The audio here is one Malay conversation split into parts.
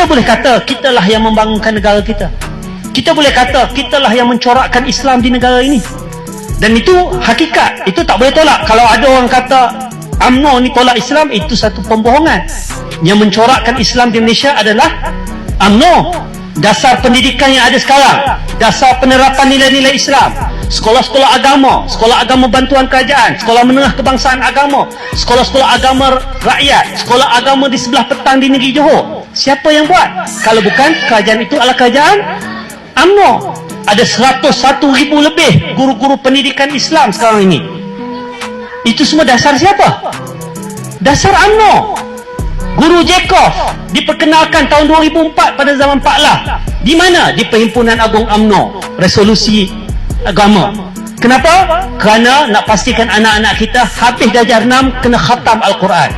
Kita boleh kata kitalah yang membangunkan negara kita. Kita boleh kata kitalah yang mencorakkan Islam di negara ini. Dan itu hakikat. Itu tak boleh tolak. Kalau ada orang kata UMNO ni tolak Islam, itu satu pembohongan. Yang mencorakkan Islam di Malaysia adalah UMNO. Dasar pendidikan yang ada sekarang. Dasar penerapan nilai-nilai Islam. Sekolah-sekolah agama. Sekolah agama bantuan kerajaan. Sekolah menengah kebangsaan agama. Sekolah-sekolah agama rakyat. Sekolah agama di sebelah petang di negeri Johor. Siapa yang buat? Kalau bukan, kerajaan itu adalah kerajaan UMNO. Ada 101 ribu lebih guru-guru pendidikan Islam sekarang ini. Itu semua dasar siapa? Dasar UMNO. Guru Jekov diperkenalkan tahun 2004 pada zaman Pak Lah. Di mana? Di Perhimpunan Agung UMNO. Resolusi agama. Kenapa? Kerana nak pastikan anak-anak kita habis darjah 6 kena khatam Al-Quran.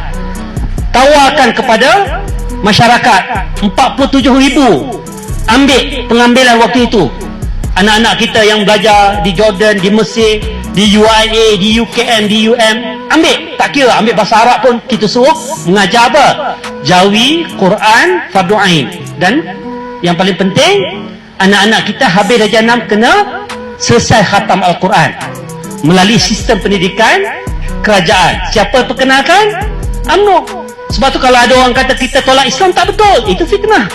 Tawarkan kepada masyarakat 47 ribu ambil pengambilan waktu itu. Anak-anak kita yang belajar di Jordan, di Mesir, di UIA, di UKM, di UM ambil, tak kira ambil bahasa Arab pun kita suruh mengajar apa? Jawi, Quran, Fardu Ain. Dan yang paling penting anak-anak kita habis darjah 6 kena selesai khatam Al-Quran. Melalui sistem pendidikan kerajaan. Siapa perkenalkan? UMNO sebab tu kalau ada orang kata kita tolak Islam tak betul. Itu fitnah